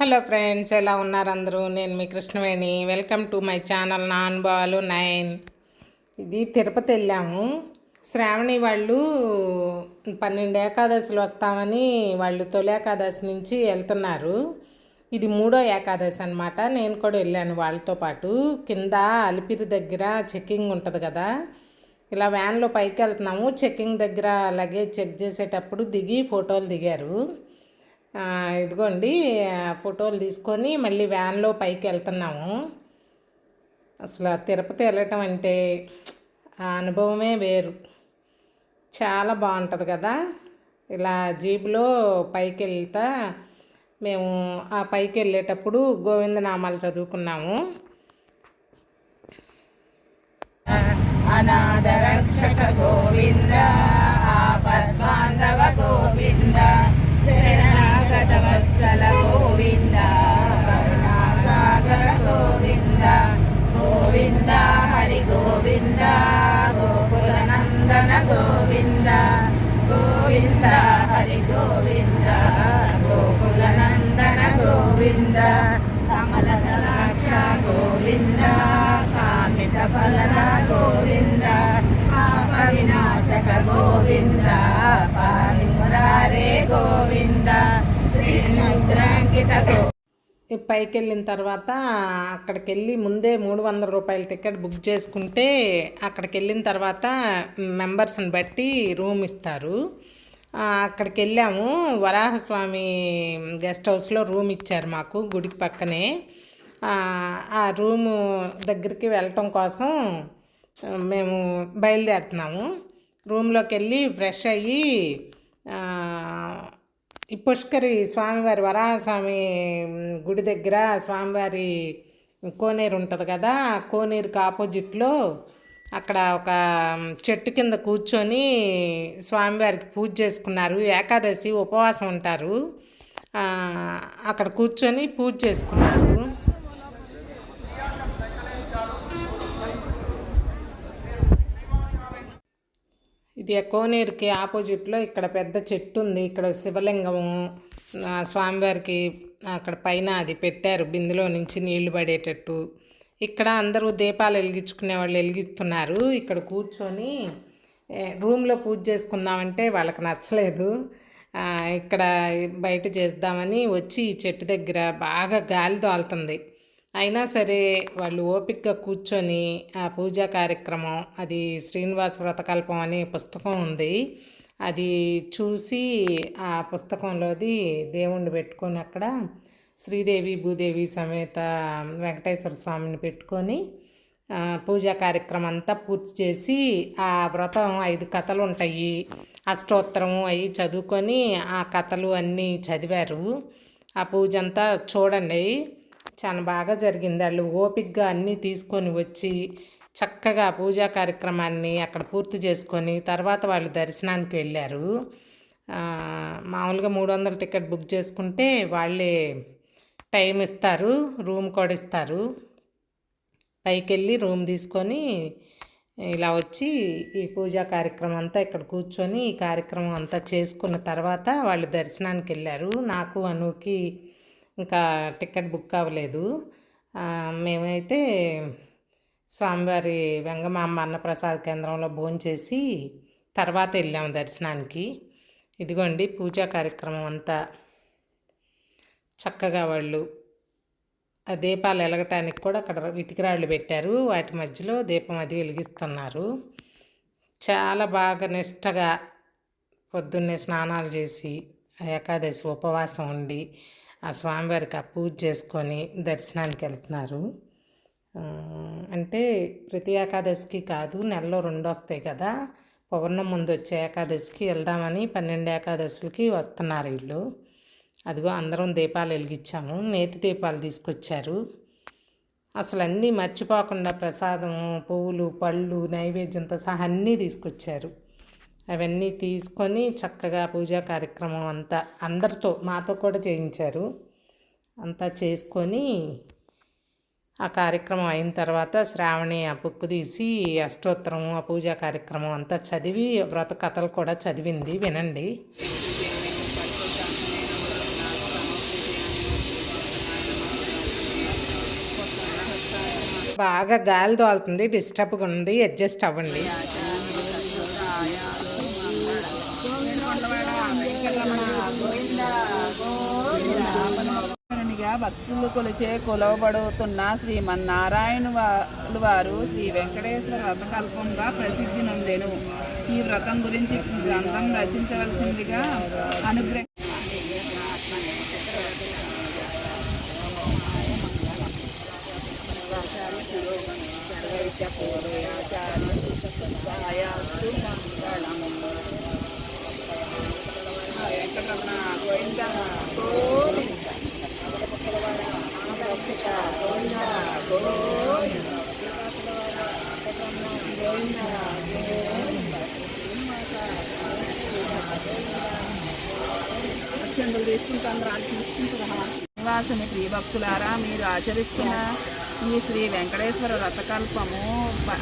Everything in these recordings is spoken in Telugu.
హలో ఫ్రెండ్స్ ఎలా ఉన్నారు అందరూ? నేను మీ Krishnaveni. Welcome to my channel non Balu nine. ఇది తిరుపతి వెళ్ళాము. శ్రావణి వాళ్ళు పన్నెండు ఏకాదశులు వస్తామని వాళ్ళు తొలి ఏకాదశి నుంచి వెళ్తున్నారు. ఇది మూడో ఏకాదశి అనమాట నేను కూడా వెళ్ళాను వాళ్ళతో పాటు. కింద అలిపిరి దగ్గర చెక్కింగ్ ఉంటుంది కదా. ఇలా వ్యాన్లో పైకి వెళ్తున్నాము. చెక్కింగ్ దగ్గర లగేజ్ చెక్ చేసేటప్పుడు దిగి ఫోటోలు దిగారు. ఇదిగోండి ఫోటోలు తీసుకొని మళ్ళీ వ్యాన్లో పైకి వెళ్తున్నాము. అసలు తిరుపతి వెళ్ళటం అంటే ఆ అనుభవమే వేరు. చాలా బాగుంటుంది కదా. ఇలా జీబులో పైకి వెళ్తా మేము ఆ పైకి వెళ్ళేటప్పుడు గోవిందనామాలు చదువుకున్నాము. అనాథరక్షక గోవిందా. పైకి వెళ్ళిన తర్వాత అక్కడికి వెళ్ళి ముందే మూడు వందల రూపాయల టికెట్ బుక్ చేసుకుంటే అక్కడికి వెళ్ళిన తర్వాత మెంబర్స్ని బట్టి రూమ్ ఇస్తారు. అక్కడికి వెళ్ళాము వరాహస్వామి గెస్ట్ హౌస్లో రూమ్ ఇచ్చారు మాకు గుడికి పక్కనే. ఆ, రూము దగ్గరికి వెళ్ళటం కోసం మేము బయలుదేరుతున్నాము. రూమ్లోకి వెళ్ళి ఫ్రెష్ అయ్యి పుష్కరి స్వామివారి వరాహస్వామి గుడి దగ్గర స్వామివారి కోనేరు ఉంటుంది కదా ఆ కోనేరుకి ఆపోజిట్లో అక్కడ ఒక చెట్టు కింద కూర్చొని స్వామివారికి పూజ చేసుకున్నారు. ఏకాదశి ఉపవాసం ఉంటారు. అక్కడ కూర్చొని పూజ చేసుకున్నారు. ఇది కోనేరుకి ఆపోజిట్లో ఇక్కడ పెద్ద చెట్టు ఉంది ఇక్కడ శివలింగము స్వామివారికి అక్కడ పైన అది పెట్టారు. బిందులో నుంచి నీళ్ళు పడేటట్టు. ఇక్కడ అందరూ దీపాలు వెలిగించుకునే వాళ్ళు వెలిగిస్తున్నారు. ఇక్కడ కూర్చొని రూమ్లో పూజ చేసుకుందామంటే వాళ్ళకి నచ్చలేదు. ఇక్కడ బయట చేద్దామని వచ్చి ఈ చెట్టు దగ్గర బాగా గాలి తోలుతుంది. అయినా సరే వాళ్ళు ఓపికగా కూర్చొని ఆ పూజా కార్యక్రమం అది శ్రీనివాస వ్రతకల్పం అనే పుస్తకం ఉంది. అది చూసి ఆ పుస్తకంలోది దేవుణ్ణి పెట్టుకొని అక్కడ శ్రీదేవి భూదేవి సమేత వెంకటేశ్వర స్వామిని పెట్టుకొని పూజా కార్యక్రమం అంతా పూర్తి చేసి ఆ వ్రతం ఐదు కథలు ఉంటాయి. అష్టోత్తరము అవి చదువుకొని ఆ కథలు అన్నీ చదివారు. ఆ పూజ అంతా చూడండి. చాలా బాగా జరిగింది. వాళ్ళు ఓపిక్గా అన్నీ తీసుకొని వచ్చి చక్కగా పూజా కార్యక్రమాన్ని అక్కడ పూర్తి చేసుకొని తర్వాత వాళ్ళు దర్శనానికి వెళ్ళారు. మామూలుగా మూడు వందల టికెట్ బుక్ చేసుకుంటే వాళ్ళే టైం ఇస్తారు రూమ్ కూడా ఇస్తారు. పైకి వెళ్ళి రూమ్ తీసుకొని ఇలా వచ్చి ఈ పూజా కార్యక్రమం అంతా ఇక్కడ కూర్చొని ఈ కార్యక్రమం అంతా చేసుకున్న తర్వాత వాళ్ళు దర్శనానికి వెళ్ళారు. నాకు అనుకి ఇంకా టికెట్ బుక్ అవ్వలేదు. మేమైతే స్వామివారి వెంగమాంబ అన్నప్రసాద్ కేంద్రంలో భోంచేసి తర్వాత వెళ్ళాము దర్శనానికి. ఇదిగోండి పూజా కార్యక్రమం అంతా. చక్కగా వాళ్ళు ఆ దీపాలు వెలగటానికి కూడా అక్కడ ఇటుకరాళ్ళు పెట్టారు. వాటి మధ్యలో దీపం అది వెలిగిస్తున్నారు. చాలా బాగా నిష్టగా పొద్దున్నే స్నానాలు చేసి ఆ ఏకాదశి ఉపవాసం ఉండి ఆ స్వామివారికి ఆ పూజ చేసుకొని దర్శనానికి వెళ్తున్నారు. అంటే ప్రతి ఏకాదశికి కాదు నెలలో రెండు వస్తాయి కదా. పౌర్ణం ముందు వచ్చే ఏకాదశికి వెళ్దామని పన్నెండు ఏకాదశులకి వస్తున్నారు వీళ్ళు. అదిగో అందరం దీపాలు వెలిగించాము నేతి దీపాలు తీసుకొచ్చారు. అసలు అన్నీ మర్చిపోకుండా ప్రసాదం పువ్వులు పళ్ళు నైవేద్యంతో సహా అన్నీ తీసుకొచ్చారు. అవన్నీ తీసుకొని చక్కగా పూజా కార్యక్రమం అంతా అందరితో మాతో కూడా చేయించారు. అంతా చేసుకొని ఆ కార్యక్రమం అయిన తర్వాత శ్రావణి ఆ బుక్ తీసి అష్టోత్తరము ఆ పూజా కార్యక్రమం అంతా చదివి వ్రత కథలు కూడా చదివింది వినండి. బాగా గాలి దోలుతుంది డిస్టర్బ్గా ఉంది అడ్జస్ట్ అవ్వండి. భక్తులు కొలిచే కొలవబడుతున్న శ్రీమన్నారాయణ వారు శ్రీ వెంకటేశ్వర వ్రతకల్పంగా ప్రసిద్ధి నొందెను. ఈ వ్రతం గురించి గ్రంథం రచించవలసిందిగా అనుగ్రహ వెంకటరమణ గోవింద గోవింద చంద్రులు తీసుకుంటాను రాజు తీసుకుంటారా నివాసని ప్రియభక్తులారా మీరు ఆచరిస్తున్న ఈ శ్రీ వెంకటేశ్వర వ్రతకల్పము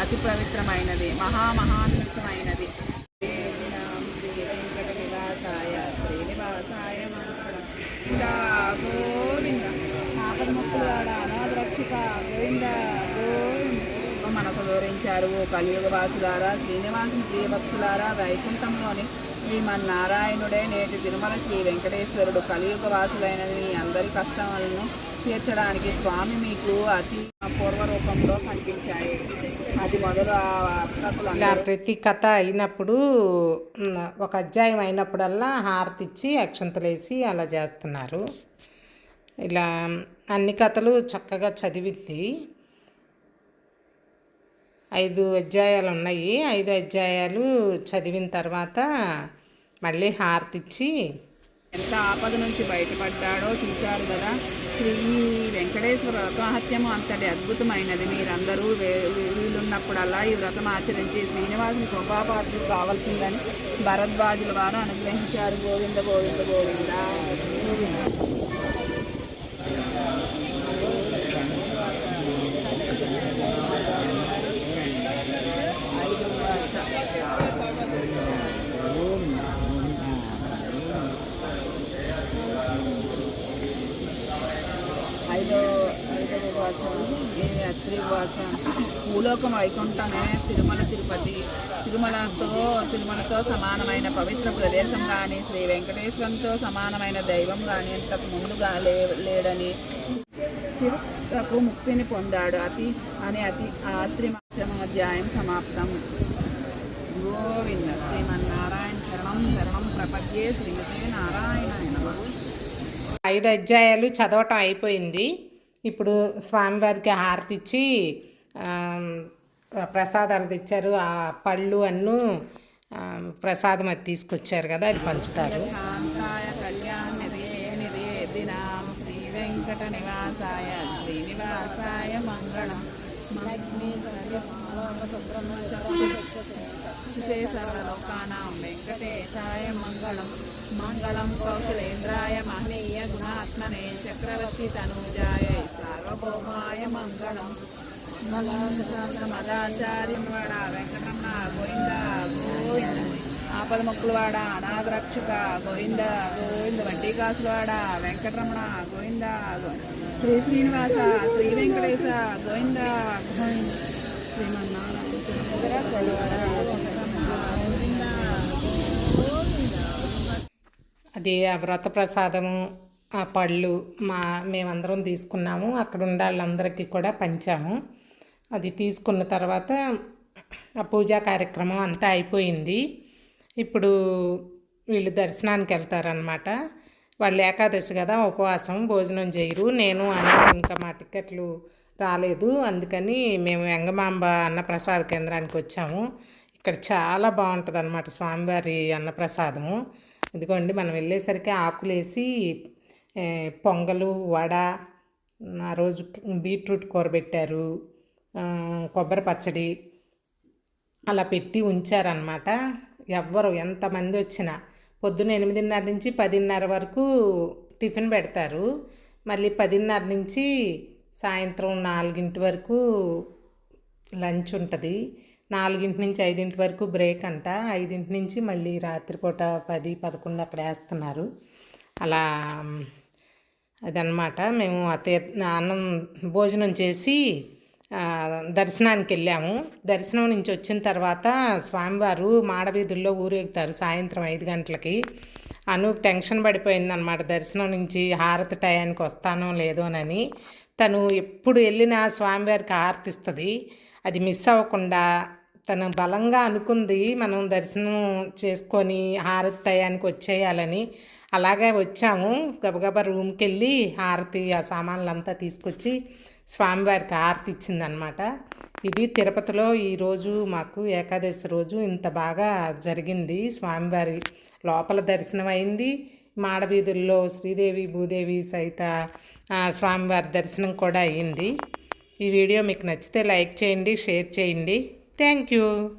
అతి పవిత్రమైనది మహామహాన్వితమైనది చేశారు ఓ కలియుగ వాసులారా శ్రీనివాసుని ప్రియభక్తులారా వైకుంఠంలోని శ్రీమన్నారాయణుడే నేటి తిరుమల శ్రీ వెంకటేశ్వరుడు కలియుగ వాసులైన మీ అందరి కష్టాలను తీర్చడానికి స్వామి మీకు అతి పూర్వ రూపంలో కనిపించాయి. అది మొదలు ఆ ఇలా ప్రతి కథ అయినప్పుడు ఒక అధ్యాయం అయినప్పుడల్లా హారతి ఇచ్చి అక్షంతలేసి అలా చేస్తున్నారు. ఇలా అన్ని కథలు చక్కగా చదివిద్ది. ఐదు అధ్యాయాలు ఉన్నాయి ఐదు అధ్యాయాలు చదివిన తర్వాత మళ్ళీ హారతి ఇచ్చి ఎంత ఆపద నుంచి బయటపడ్డాడో చూశారు కదా. శ్రీ వెంకటేశ్వర వ్రతమహత్యము అంతటి అద్భుతమైనది. మీరందరూ వే- వీలున్నప్పుడల్లా ఈ వ్రతం ఆచరించి శ్రీనివాసుని కృపాపాత్రులు కావాల్సిందని భరద్వాజుల వారు అనుగ్రహించారు. గోవింద గోవింద గోవింద. ఐదో ఐదవ వాసం అత్రి వాసం భూలోకం వైకుంఠమే తిరుమల తిరుపతి. తిరుమలతో తిరుమలతో సమానమైన పవిత్ర ప్రదేశం కానీ శ్రీ వెంకటేశ్వరంతో సమానమైన దైవం కానీ ఇంతకు ముందుగా లే లేడని చివరకు ముక్తిని పొందాడు. అతి అని అతి ఆత్రి అధ్యాయం సమాప్తం. గోవింద శ్రీమన్నారాయణ శరణం శరణం ప్రపద్యే శ్రీమతే నారాయణ ఐదు అధ్యాయాలు చదవటం అయిపోయింది. ఇప్పుడు స్వామివారికి హారతి ఇచ్చి ప్రసాదాలు తెచ్చారు. ఆ పళ్ళు అన్ను ప్రసాదం అది తీసుకొచ్చారు కదా అది పంచుతారు. అఖిలేంద్రాయ మహనీయ గుణాత్మనే చక్రవర్తి తనూజాయ సార్వభౌమాయ మంగళం మదాచార్యం వాడ గోవింద గోవింద ఆపద మొక్కులవాడ అనాథరక్షక గోవింద గోవింద వడ్డీ కాసులవాడ వెంకటరమణ గోవింద శ్రీ శ్రీనివాస శ్రీ వెంకటేశ గోవింద గోవింద శ్రీమన్నారాయణ గోవింద అది ఆ వ్రత ప్రసాదము ఆ పళ్ళు మా మేమందరం తీసుకున్నాము. అక్కడ ఉండే వాళ్ళందరికీ కూడా పంచాము. అది తీసుకున్న తర్వాత ఆ పూజా కార్యక్రమం అంతా అయిపోయింది. ఇప్పుడు వీళ్ళు దర్శనానికి వెళ్తారనమాట వాళ్ళు ఏకాదశి కదా ఉపవాసం భోజనం చేయరు. నేను అని ఇంకా మా టికెట్లు రాలేదు. అందుకని మేము వెంగమాంబ అన్నప్రసాద కేంద్రానికి వచ్చాము. ఇక్కడ చాలా బాగుంటుంది అనమాట స్వామివారి అన్నప్రసాదము ఇదిగోండి మనం వెళ్ళేసరికి ఆకులేసి పొంగలు వడ ఆ రోజు బీట్రూట్ కూర పెట్టారు కొబ్బరి పచ్చడి అలా పెట్టి ఉంచారనమాట ఎవ్వరు ఎంతమంది వచ్చినా పొద్దున్న ఎనిమిదిన్నర నుంచి పదిన్నర వరకు టిఫిన్ పెడతారు. మళ్ళీ పదిన్నర నుంచి సాయంత్రం నాలుగింటి వరకు లంచ్ ఉంటుంది. నాలుగింటి నుంచి ఐదింటి వరకు బ్రేక్ అంట. ఐదింటి నుంచి మళ్ళీ రాత్రిపూట పది పదకొండు అక్కడ వేస్తున్నారు. అలా అదనమాట మేము ఆ తీర్ అన్నం భోజనం చేసి దర్శనానికి వెళ్ళాము. దర్శనం నుంచి వచ్చిన తర్వాత స్వామివారు మాడవీధుల్లో ఊరేగుతారు సాయంత్రం ఐదు గంటలకి. అను టెన్షన్ పడిపోయిందనమాట దర్శనం నుంచి హారతి టయానికి వస్తానో లేదోనని తను ఎప్పుడు వెళ్ళినా స్వామివారికి హారతి ఇస్తుంది అది మిస్ అవ్వకుండా తను బలంగా అనుకుంది మనం దర్శనం చేసుకొని హారతి టయానికి వచ్చేయాలని. అలాగే వచ్చాము. గబగబా రూమ్కి వెళ్ళి హారతి ఆ సామాన్లంతా తీసుకొచ్చి స్వామివారికి హారతి ఇచ్చిందనమాట ఇది తిరుపతిలో ఈరోజు మాకు ఏకాదశి రోజు ఇంత బాగా జరిగింది. స్వామివారి లోపల దర్శనం అయింది. మాడవీధుల్లో శ్రీదేవి భూదేవి సహిత స్వామివారి దర్శనం కూడా అయ్యింది ఈ వీడియో మీకు నచ్చితే లైక్ చేయండి షేర్ చేయండి. Thank you.